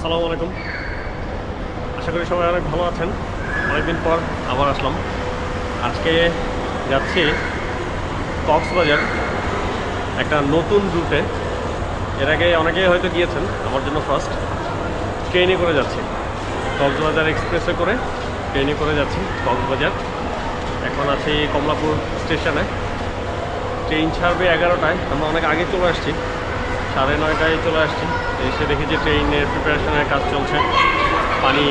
আসসালামু আলাইকুম। আশা করি সবাই অনেক ভালো আছেন। অনেকদিন পর আবার আসলাম। আজকে যাচ্ছি কক্সবাজার, একটা নতুন রুটে এর আগে অনেকেই হয়তো গিয়েছেন, আমার জন্য ফার্স্ট ট্রেনে করে যাচ্ছি। কক্সবাজার এক্সপ্রেসে করে ট্রেনে করে যাচ্ছি কক্সবাজার। এখন আছি কমলাপুর স্টেশনে ট্রেন ছাড়বে এগারোটায়। আমরা অনেক আগে চলে আসছি। সাড়ে নয়টায় চলে আসছি। এসে দেখি যে ট্রেনের প্রিপারেশনের কাজ চলছে। পানি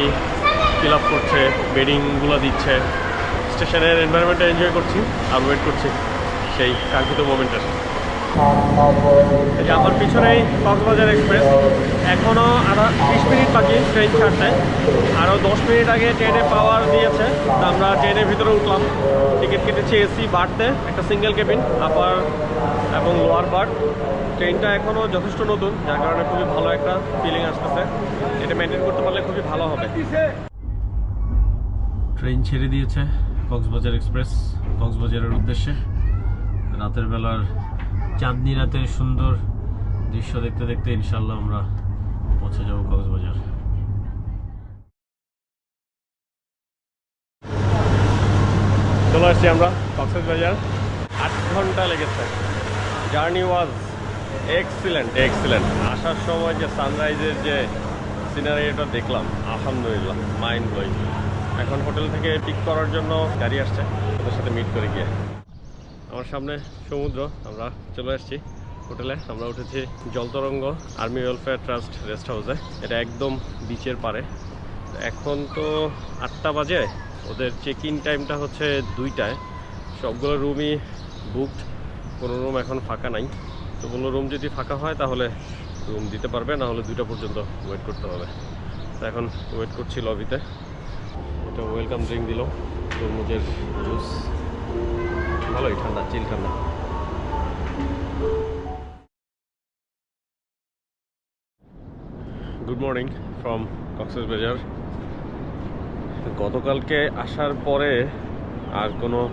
ফিল আপ করছে বেডিংগুলো দিচ্ছে। স্টেশনের এনভায়রনমেন্টটা এনজয় করছি আর ওয়েট করছি। সেই কাঙ্ক্ষিত মোমেন্টের যে আমার পিছনেই কক্সবাজার এক্সপ্রেস। এখনও আরও বিশ মিনিট বাকি ট্রেন ছাড়তে। আরও দশ মিনিট আগে ট্রেনে পাওয়ার দিয়েছে। আমরা ট্রেনের ভিতরে উঠলাম। টিকিট কেটেছি এসি বাড়তে, একটা সিঙ্গেল কেবিন আপার এবং লোয়ার বার্থ ট্রেনটা এখনও যথেষ্ট নতুন, যার কারণে খুবই ভালো একটা ফিলিং আসতেছে। এটা মেনটেন করতে পারলে খুবই ভালো হবে। ট্রেন ছেড়ে দিয়েছে কক্সবাজার এক্সপ্রেস, কক্সবাজারের উদ্দেশ্যে। রাতের বেলার চাঁদনি রাতের সুন্দর দৃশ্য দেখতে দেখতে ইনশাল্লাহ আমরা পৌঁছে যাব কক্সবাজার। চলে আসছি আমরা কক্সবাজার। আট ঘণ্টা লেগেছে। Journey was excellent. এক্সিলেন্ট। আসার সময় যে সানরাইজের যে সিনারিটা দেখলাম আলহামদুলিল্লাহ মাইন্ড ব্লোয়িং এখন হোটেল থেকে পিক করার জন্য গাড়ি আসছে। ওদের সাথে মিট করে গিয়ে। আমার সামনে সমুদ্র, আমরা চলে আসছি হোটেলে। আমরা উঠেছি Jaltarang army welfare trust rest হাউসে। এটা একদম বিচের পারে এখন তো আটটা বাজে। ওদের চেক ইন টাইমটা হচ্ছে দুইটায়। সবগুলো রুমই বুকড কোনো রুম এখন ফাঁকা নাই। তো কোনো রুম যদি ফাঁকা হয়, তাহলে রুম দিতে পারবে। না হলে দুইটা পর্যন্ত ওয়েট করতে হবে। তো এখন ওয়েট করছি লবিতে এটা ওয়েলকাম ড্রিঙ্ক দিল। তরমুজের জুস ভালোই, ঠান্ডা চিল ঠান্ডা। গুড মর্নিং ফ্রম কক্সবাজার গতকালকে আসার পরে আর কোনো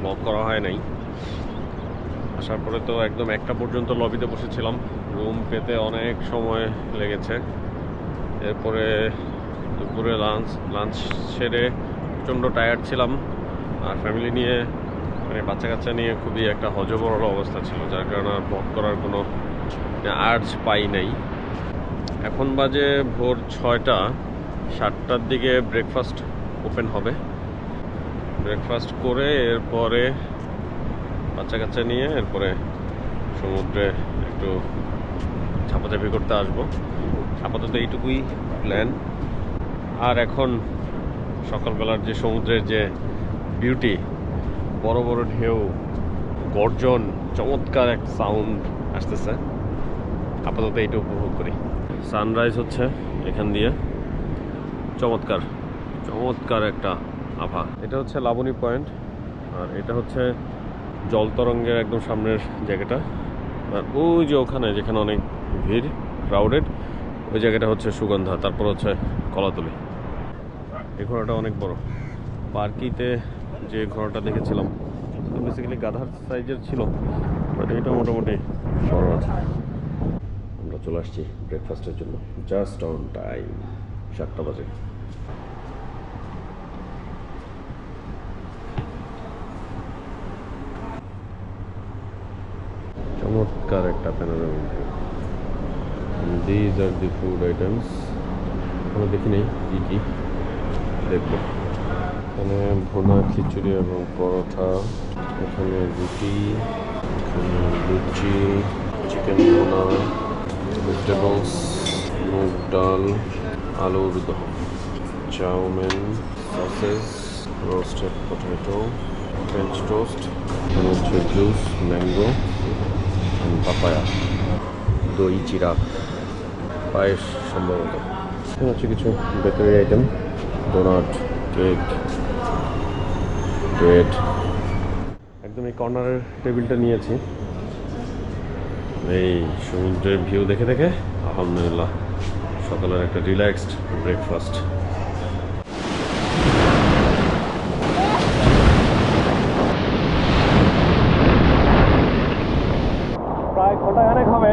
ব্লগ করা হয় নাই। আসার পরে তো একদম একটা পর্যন্ত লবিতে বসেছিলাম। রুম পেতে অনেক সময় লেগেছে। এরপরে দুপুরে লাঞ্চ লাঞ্চ সেরে প্রচণ্ড টায়ার্ড ছিলাম। আর ফ্যামিলি নিয়ে মানে বাচ্চা কাচ্চা নিয়ে খুবই একটা হজবরল অবস্থা ছিল, যার কারণে আর ব্লগ করার কোনো আর্জ পাই নাই। এখন বাজে ভোর ছয়টা, সাতটার দিকে ব্রেকফাস্ট ওপেন হবে। ব্রেকফাস্ট করে এরপরে বাচ্চা কাচ্চা নিয়ে এরপরে সমুদ্রে একটু ঝাপাঝাপি করতে আসব। আপাতত এইটুকুই প্ল্যান আর এখন সকালবেলার যে সমুদ্রের যে বিউটি বড় বড় ঢেউ, গর্জন, চমৎকার এক সাউন্ড আসতেছে। আপাতত এইটা উপভোগ করি। সানরাইজ হচ্ছে এখান দিয়ে। চমৎকার চমৎকার একটা আভা। এটা হচ্ছে লাবণী পয়েন্ট, আর এটা হচ্ছে জলতরঙ্গের একদম সামনের জায়গাটা। আর ওই যে ওখানে, যেখানে অনেক ভিড় ক্রাউডেড ওই জায়গাটা হচ্ছে সুগন্ধা, তারপর হচ্ছে কলাতলি। এই ঘোড়াটা অনেক বড়। পার্কিতে যে ঘোড়াটা দেখেছিলাম বেসিক্যালি গাধার সাইজের ছিল বাট এটা মোটামুটি বড় আছে। আমরা চলে আসছি ব্রেকফাস্টের জন্য। জাস্ট অন টাইম সাতটা বাজে। চমৎকার একটা panoramic these are the food items এখনও দেখি নেই, কী কী? দেখব। এখানে ভুনা খিচুড়ি এবং পরোটা, এখানে রুটি, এখানে লুচি, চিকেন ভুনা ভেজিটেবলস মুগ ডাল, আলুর দম, chowmein sausages roasted potato French toast এখানে হচ্ছে জুস ম্যাঙ্গো পাপায়া দই, চিরা, পায়েস সম্ভবত। এখানে হচ্ছে কিছু bakery item donut cake bread একদম এই কর্নারের টেবিলটা নিয়েছি। এই সমুদ্রের ভিউ দেখে দেখে আলহামদুলিল্লাহ সকালের একটা রিল্যাক্সড ব্রেকফাস্ট প্রায় হবে।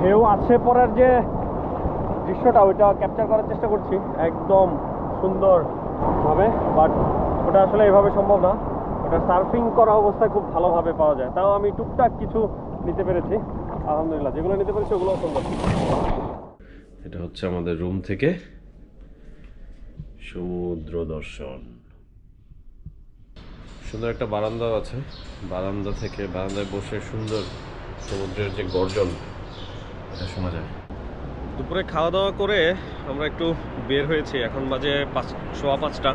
ঢেউ কাছে পড়ার যে দৃশ্যটা ওইটা ক্যাপচার করার চেষ্টা করছি। একদম সুন্দর। ভাবে বাট ওটা আসলে এভাবে সম্ভব না। ওটা সার্ফিং করা অবস্থায় খুব ভালোভাবে পাওয়া যায়। তাও আমি টুকটাক কিছু নিতে পেরেছি। আলহামদুলিল্লাহ, যেগুলো নিতে পেরেছি ওগুলো সম্ভব এটা হচ্ছে আমাদের রুম থেকে সমুদ্র দর্শন। সুন্দর একটা বারান্দা আছে। বারান্দা থেকে বারান্দায় বসে সুন্দর সমুদ্রের যে গর্জন, এটা শোনা যায়। দুপুরে খাওয়া দাওয়া করে আমরা একটু বের হয়েছি। এখন বাজে পাঁচ, সোয়া পাঁচটা।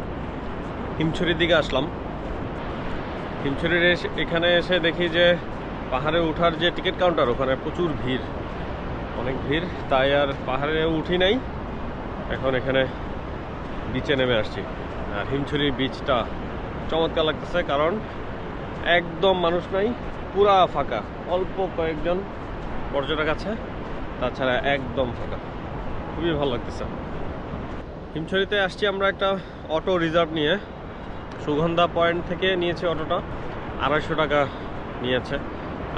হিমছড়ির দিকে আসলাম। হিমছড়ির এখানে এসে দেখি যে পাহাড়ে ওঠার যে টিকিট কাউন্টার, ওখানে প্রচুর ভিড়। অনেক ভিড়, তাই আর পাহাড়ে উঠি নাই। এখন এখানে বিচে নেমে আসছি। আর হিমছড়ির বিচটা চমৎকার লাগতেছে কারণ একদম মানুষ নাই, পুরা ফাঁকা। অল্প কয়েকজন পর্যটক আছে। তাছাড়া একদম ফাঁকা। খুবই ভালো লাগতেছে। হিমছড়িতে আসছি আমরা একটা অটো রিজার্ভ নিয়ে। সুগন্ধা পয়েন্ট থেকে নিয়েছি অটোটা। আড়াইশো টাকা নিয়েছে।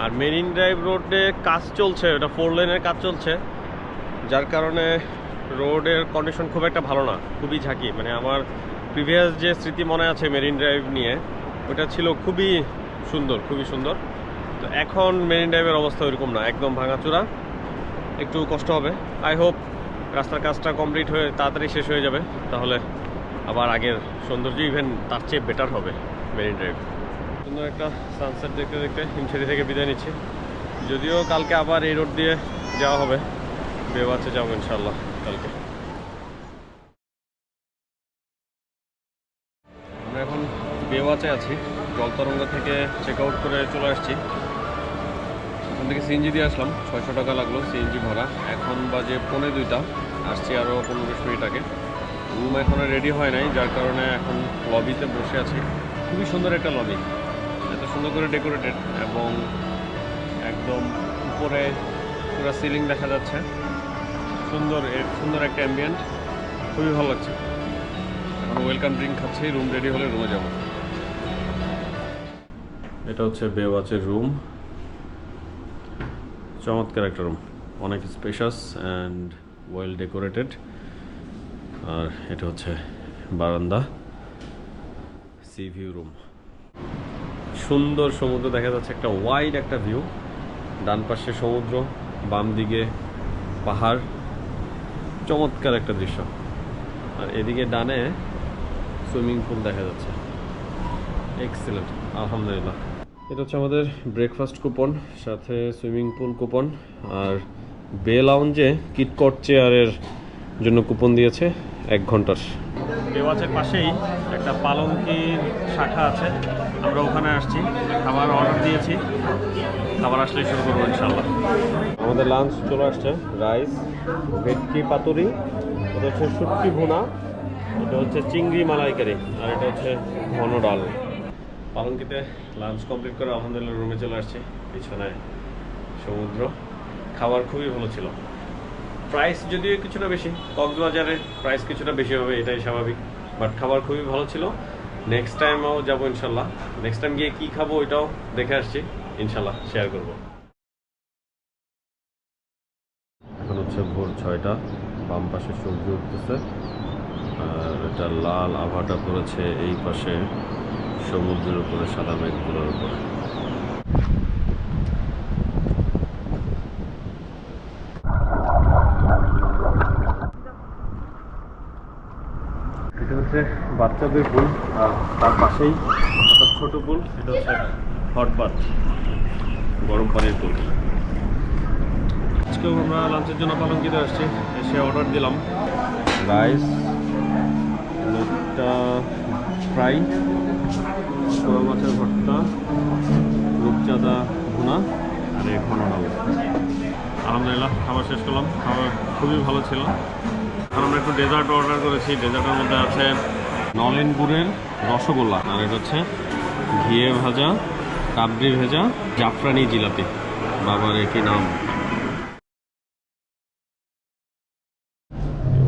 আর মেরিন ড্রাইভ রোডে কাজ চলছে ওটা ফোর লেনের কাজ চলছে। যার কারণে রোডের কন্ডিশন খুব একটা ভালো না, খুবই ঝাঁকি। মানে আমার প্রিভিয়াস যে স্মৃতি মনে আছে মেরিন ড্রাইভ নিয়ে, ওটা ছিল খুবই সুন্দর খুবই সুন্দর। তো এখন মেরিন ড্রাইভের অবস্থা ওইরকম না, একদম ভাঙাচোরা। একটু কষ্ট হবে। আই হোপ রাস্তার কাজটা কমপ্লিট হয়ে তাড়াতাড়ি শেষ হয়ে যাবে। তাহলে আবার আগের সৌন্দর্য ইভেন তার চেয়ে বেটার হবে মেরিন ড্রাইভ সুন্দর একটা সানসেট দেখতে দেখতে হিমছেড়ি থেকে বিদায় নিচ্ছি। যদিও কালকে আবার এই রোড দিয়ে যাওয়া হবে। বেওয়াচে যাব ইনশাল্লাহ কালকে। আমরা এখন বেওয়াচে আছি। জলতরঙ্গ থেকে চেক আউট করে চলে আসছি। ওখান থেকে সিএনজি দিয়ে আসলাম। ছয়শো টাকা লাগল সিএনজি ভাড়া। এখন বাজে পৌনে দুইটা। আসছি আরও পনেরো বিশ মিনিট আগে। রুম এখনও রেডি হয় নাই, যার কারণে এখন লবিতে বসে আছি। খুবই সুন্দর একটা লবি এত সুন্দর করে ডেকোরেটেড এবং একদম উপরে পুরো সিলিং দেখা যাচ্ছে। সুন্দর সুন্দর একটা অ্যাম্বিয়েন্ট খুবই ভালো লাগছে। এখন ওয়েলকাম ড্রিঙ্ক খাচ্ছি রুম রেডি হলে রুমে যাব। এটা হচ্ছে বেওয়াচের রুম চমৎকার একটা রুম অনেক স্পেশাস অ্যান্ড ওয়েল ডেকোরেটেড আর এটা হচ্ছে বারান্দা সি ভিউ রুম সুন্দর সমুদ্র দেখা যাচ্ছে, একটা ওয়াইড একটা ভিউ ডান পাশে সমুদ্র, বাম দিকে পাহাড়। চমৎকার একটা দৃশ্য। আর এদিকে ডানে সুইমিং পুল দেখা যাচ্ছে। এক্সিলেন্ট আলহামদুলিল্লাহ। এটা হচ্ছে আমাদের ব্রেকফাস্ট কুপন সাথে সুইমিং পুল কুপন আর বে লাউঞ্জে কিটকট চেয়ারের জন্য কুপন দিয়েছে এক ঘণ্টার। বেওয়াচের পাশেই একটা পালঙ্কির শাখা আছে আমরা ওখানে আসছি খাবার অর্ডার দিয়েছি খাবার আসলেই শুরু করব ইনশাল্লাহ আমাদের লাঞ্চ চলে আসছে রাইস ভেটকি পাতুরি এটা হচ্ছে শুটকি ভুনা এটা হচ্ছে চিংড়ি মালাইকারি আর এটা হচ্ছে ঘন ডাল। পালঙ্কিতে লাঞ্চ কমপ্লিট করে আলহামদুলিল্লাহ রুমে চলে আসছি। পিছনে সমুদ্র। খাবার খুবই ভালো ছিল। প্রাইস যদিও কিছুটা বেশি, কক্সবাজারে প্রাইস কিছুটা বেশি হবে, এটাই স্বাভাবিক। বাট খাবার খুবই ভালো ছিল। নেক্সট টাইমও যাব ইনশাল্লাহ। নেক্সট টাইম গিয়ে কী খাব ওইটাও দেখে আসছি। ইনশাল্লাহ শেয়ার করব। এখন হচ্ছে ভোর ছয়টা। বাম পাশে সূর্য উঠতেছে। আর এটা লাল আভাটা পড়েছে এই পাশে। সমুদ্রের উপরে সাদা মেঘগুলোর উপরে। এটা হচ্ছে বাচ্চাদের পুল আর তার পাশেই একটা ছোট পুল এটা হচ্ছে হট বাথ গরম পানির পুল। আজকেও আমরা লাঞ্চের জন্য পালঙ্কিতে আসছি এসে অর্ডার দিলাম। রাইস ফ্রাই কোয়া মাছের ভর্তা রূপচাঁদা ভুনা, আর এই ঘন আলহামদুলিল্লাহ, খাবার শেষ করলাম। খাবার খুবই ভালো ছিল। এখন আমরা একটু ডেজার্ট অর্ডার করেছি। ডেজার্টের মধ্যে আছে নলেন গুড়ের রসগোল্লা, আর এটা হচ্ছে ঘিয়ে ভাজা কাবরি ভেজা, জাফরানি জিলাপি। বাবার একই নাম।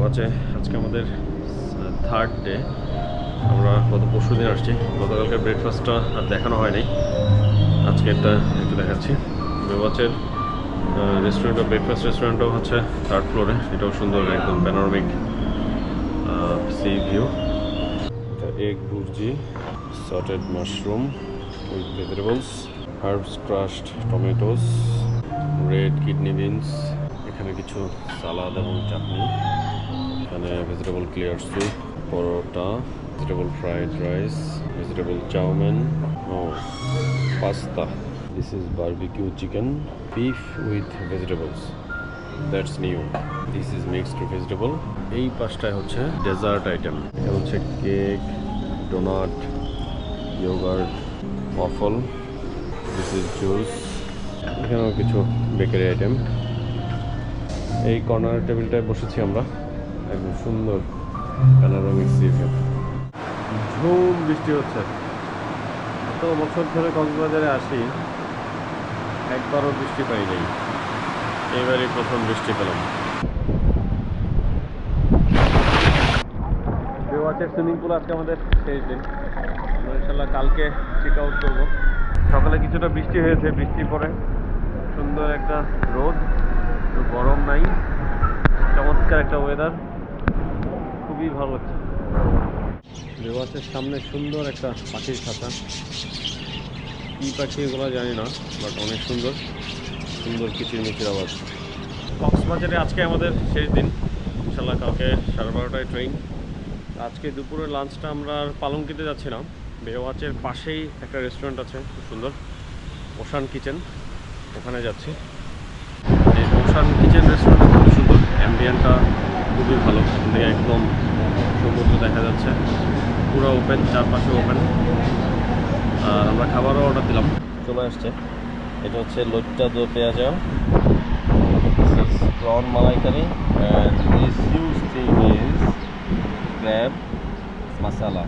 আছে আজকে আমাদের থার্ড ডে আমরা গত পরশু দিন আসছি। গতকালকে ব্রেকফাস্টটা আর দেখানো হয়নি। আজকে এটা একটু দেখাচ্ছি। বেওয়াচের রেস্টুরেন্টও ব্রেকফাস্ট রেস্টুরেন্টও হচ্ছে থার্ড ফ্লোরে এটাও সুন্দর, একদম panoramic sea view egg bhurji sauteed mushroom with vegetables herbs crushed tomatoes red kidney beans এখানে কিছু সালাদ এবং চাটনি। এখানে vegetable clear soup paratha vegetable fried rice vegetable chowmein O pasta this is barbecue chicken beef with vegetables that's new this is mixed vegetable এই পাঁচটায় হচ্ছে dessert item এটা হচ্ছে cake donut yoghurt waffle this is juice এখানেও কিছু bakery item এই corner টেবিলটায় বসেছি আমরা। একদম সুন্দর প্যানোরামিক সি ভিউ ঝুম বৃষ্টি হচ্ছে। এত বছর ধরে কক্সবাজারে আসি, একবারও বৃষ্টি পাই নাই। এবারই প্রথম বৃষ্টি পেলাম। বেওয়াচের সুইমিং পুল আজকে আমাদের শেষ দিন। ইনশাল্লাহ কালকে চেক আউট করব। সকালে কিছুটা বৃষ্টি হয়েছে, বৃষ্টির পরে সুন্দর একটা রোদ গরম নাই, চমৎকার একটা ওয়েদার খুবই ভালো বেওয়াচের সামনে সুন্দর একটা পাখির খাতা। কী পাখি এগুলো জানি না বাট অনেক সুন্দর। সুন্দর কিচিরমিচির আওয়াজ। কক্সবাজারে আজকে আমাদের শেষ দিন। ইনশাল্লাহ কালকে সাড়ে বারোটায় ট্রেন আজকে দুপুরের লাঞ্চটা আমরা পালংকিতে যাচ্ছিলাম। বেওয়াচের পাশেই একটা রেস্টুরেন্ট আছে, খুব সুন্দর। ওশান কিচেন ওখানে যাচ্ছি। এই ওশান কিচেন রেস্টুরেন্টটা খুব সুন্দর। অ্যাম্বিয়েন্টটা খুবই ভালো। থেকে একদম সমুদ্র দেখা যাচ্ছে। পুরো ওপেন চারপাশে ওপেন আর আমরা খাবারও অর্ডার দিলাম। চলে আসছে। এটা হচ্ছে লজ্জা দো পেঁয়াজা। Prawn malaikari and this huge thing is crab masala.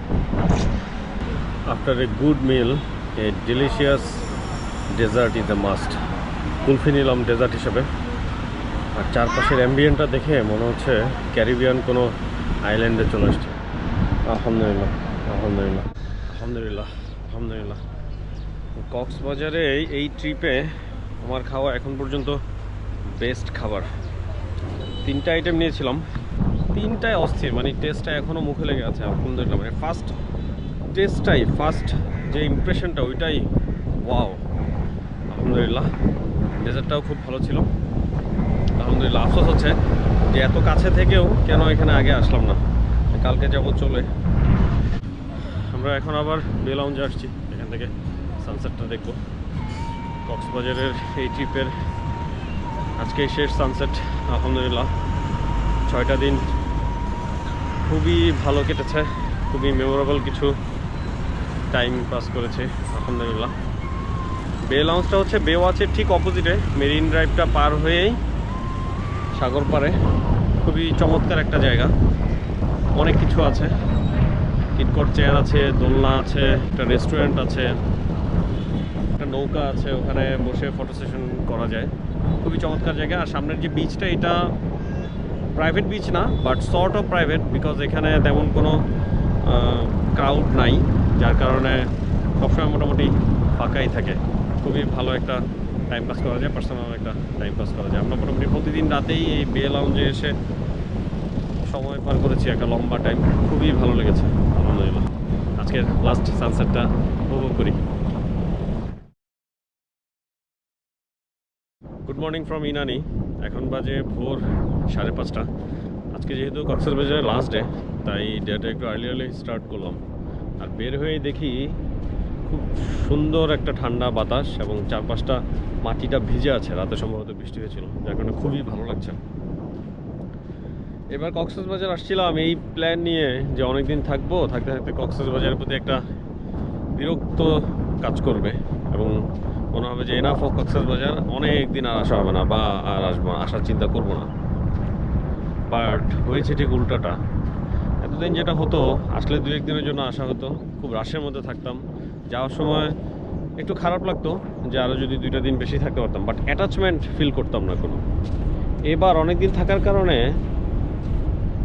After a good meal, a delicious dessert is a must. কুলফি নিলাম ডেজার্ট হিসেবে। আর চারপাশের অ্যাম্বিয়েন্টটা দেখে মনে হচ্ছে ক্যারিবিয়ান কোনো আইল্যান্ডে চলে আসছে। আলহামদুলিল্লাহ। আলহামদুলিল্লাহ। আলহামদুলিল্লাহ। আলহামদুলিল্লাহ। কক্সবাজারে এই- এই ট্রিপে আমার খাওয়া এখন পর্যন্ত বেস্ট খাবার। তিনটা আইটেম নিয়েছিলাম। তিনটাই অস্থির মানে টেস্টটা এখনও মুখে লেগে আছে আলহামদুলিল্লাহ। মানে ফার্স্ট টেস্টটাই ফার্স্ট যে ইমপ্রেশনটা ওইটাই ওয়াও আলহামদুলিল্লাহ। ডেজার্টটাও খুব ভালো ছিল। আলহামদুলিল্লাহ আফসোস হচ্ছে যে এত কাছে থেকেও কেন এখানে আগে আসলাম না? কালকে যাব চলে। আমরা এখন আবার বেলাউঞ্জে আসছি। এখান থেকে সানসেটটা দেখব। কক্সবাজারের এই ট্রিপের আজকে শেষ সানসেট আলহামদুলিল্লাহ। ছয়টা দিন খুবই ভালো কেটেছে, খুবই মেমোরেবল কিছু টাইম পাস করেছে, আলহামদুলিল্লাহ। বে লঞ্চটা হচ্ছে বে ওয়াচের ঠিক অপোজিটে মেরিন ড্রাইভটা পার হয়েই সাগর পারে খুবই চমৎকার একটা জায়গা। অনেক কিছু আছে। কিটকট চেয়ার আছে, দোলনা আছে, একটা রেস্টুরেন্ট আছে, একটা নৌকা আছে, ওখানে বসে ফটো সেশন করা যায়। খুবই চমৎকার জায়গা। আর সামনের যে বিচটা এটা প্রাইভেট বিচ না but short of private because এখানে তেমন কোনো ক্রাউড নাই, যার কারণে সবসময় মোটামুটি ফাঁকাই থাকে। খুবই ভালো একটা টাইম পাস করা যায় পার্সোনাল একটা টাইম পাস করা যায়। আমরা মোটামুটি প্রতিদিন রাতেই এই বে লাউঞ্জে এসে সময় পার করেছি, একটা লম্বা টাইম খুবই ভালো লেগেছে, আলহামদুলিল্লাহ। আজকের লাস্ট সানসেটটা উপভোগ করি। গুড মর্নিং ফ্রম ইনানি এখন বাজে ভোর সাড়ে পাঁচটা। আজকে যেহেতু কক্সবাজারের লাস্ট ডে তাই ডেটা একটু আর্লি আর্লি স্টার্ট করলাম। আর বের হয়ে দেখি খুব সুন্দর একটা ঠান্ডা বাতাস এবং চারপাশটা মাটিটা ভিজে আছে, রাতে সম্ভবত বৃষ্টি হয়েছিল। যার কারণে খুবই ভালো লাগছে। এবার কক্সবাজার আসছিলাম আমি এই প্ল্যান নিয়ে যে অনেকদিন থাকব, থাকতে থাকতে কক্সবাজারের প্রতি একটা বিরক্ত কাজ করবে এবং মনে হবে যে এনাফ কক্সবাজার অনেক দিন আর আসা হবে না বা আর আসব আসার চিন্তা করব না। বাট হয়েছে ঠিক উল্টাটা। এতদিন যেটা হতো, আসলে দু একদিনের জন্য আসা হতো, খুব রাশের মধ্যে থাকতাম। যাওয়ার সময় একটু খারাপ লাগতো যে আরও যদি দুইটা দিন বেশি থাকতে পারতাম বাট অ্যাটাচমেন্ট ফিল করতাম না কোনো। এবার অনেক দিন থাকার কারণে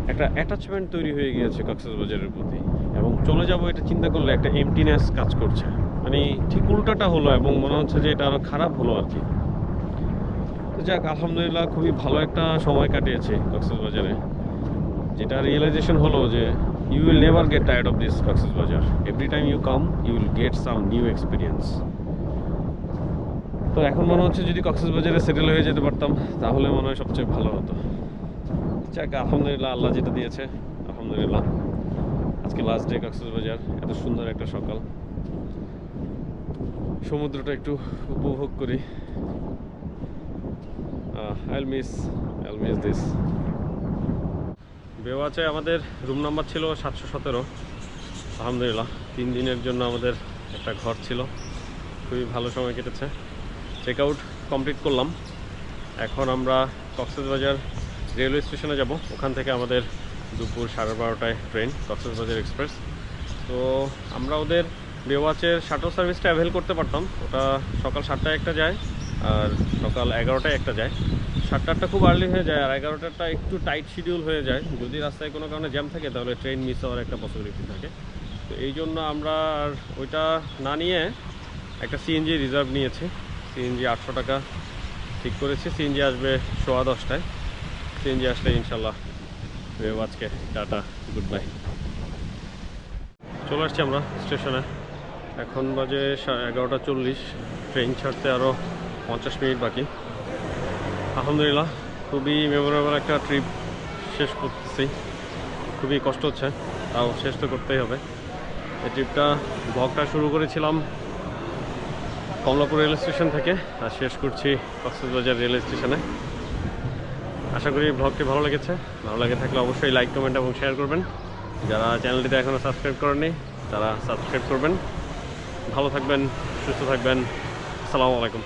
একটা অ্যাটাচমেন্ট তৈরি হয়ে গিয়েছে কক্সবাজারের প্রতি এবং চলে যাব এটা চিন্তা করলে একটা এমটিনেস কাজ করছে। মানে ঠিক উল্টাটা হলো এবং মনে হচ্ছে যে এটা আরও খারাপ হলো আর কি। তো যাক, আলহামদুলিল্লাহ খুবই ভালো একটা সময় কাটিয়েছে কক্সবাজারে। যেটা রিয়েলাইজেশন হলো যে you will never get tired of this Cox's Bazar every time you come you will get some new experience তো এখন মনে হচ্ছে যদি কক্সবাজারে সেটেল হয়ে যেতে পারতাম, তাহলে মনে হয় সবচেয়ে ভালো হতো। যাক, আলহামদুলিল্লাহ আল্লাহ যেটা দিয়েছে, আলহামদুলিল্লাহ। আজকে লাস্ট ডে কক্সবাজার এত সুন্দর একটা সকাল। সমুদ্রটা একটু উপভোগ করি। আইল মিস আইল মিস দিস বেওয়াচে আমাদের রুম নাম্বার ছিল সাতশো সতেরো। আলহামদুলিল্লাহ, তিন দিনের জন্য আমাদের একটা ঘর ছিল। খুবই ভালো সময় কেটেছে। চেক আউট কমপ্লিট করলাম। এখন আমরা কক্সবাজার রেলওয়ে স্টেশনে যাব। ওখান থেকে আমাদের দুপুর সাড়ে বারোটায় ট্রেন কক্সবাজার এক্সপ্রেস তো আমরা ওদের বেওয়াচের শাটল সার্ভিসটা অ্যাভেল করতে পারতাম। ওটা সকাল সাতটায় একটা যায় আর সকাল এগারোটায় একটা যায়। সাতটারটা খুব আর্লি হয়ে যায়, আর এগারোটারটা একটু টাইট শিডিউল হয়ে যায়। যদি রাস্তায় কোনো কারণে জ্যাম থাকে, তাহলে ট্রেন মিস হওয়ার একটা পসিবিলিটি থাকে। তো এই জন্য আমরা আর ওইটা না নিয়ে একটা সিএনজি রিজার্ভ নিয়েছি। সিএনজি আটশো টাকা ঠিক করেছি। সিএনজি আসবে সোয়া দশটায়। সিএনজি আসলে ইনশাল্লাহ আজকে টাটা গুড বাই চলে আসছি আমরা স্টেশনে। এখন বাজে এগারোটা চল্লিশ। ট্রেন ছাড়তে আরও পঞ্চাশ মিনিট বাকি। আলহামদুলিল্লাহ, খুবই মেমোরেবল একটা ট্রিপ শেষ করতেছি। খুবই কষ্ট হচ্ছে, তাও শেষ তো করতেই হবে। এই ট্রিপটা ব্লগটা শুরু করেছিলাম কমলাপুর রেল স্টেশন থেকে, আর শেষ করছি কক্সবাজার রেল স্টেশনে। আশা করি ব্লগটি ভালো লেগেছে। ভালো লাগে থাকলে অবশ্যই লাইক কমেন্ট এবং শেয়ার করবেন। যারা চ্যানেলটিতে এখনও সাবস্ক্রাইব করেননি, তারা সাবস্ক্রাইব করবেন। ভালো থাকবেন, সুস্থ থাকবেন। আসসালামু আলাইকুম।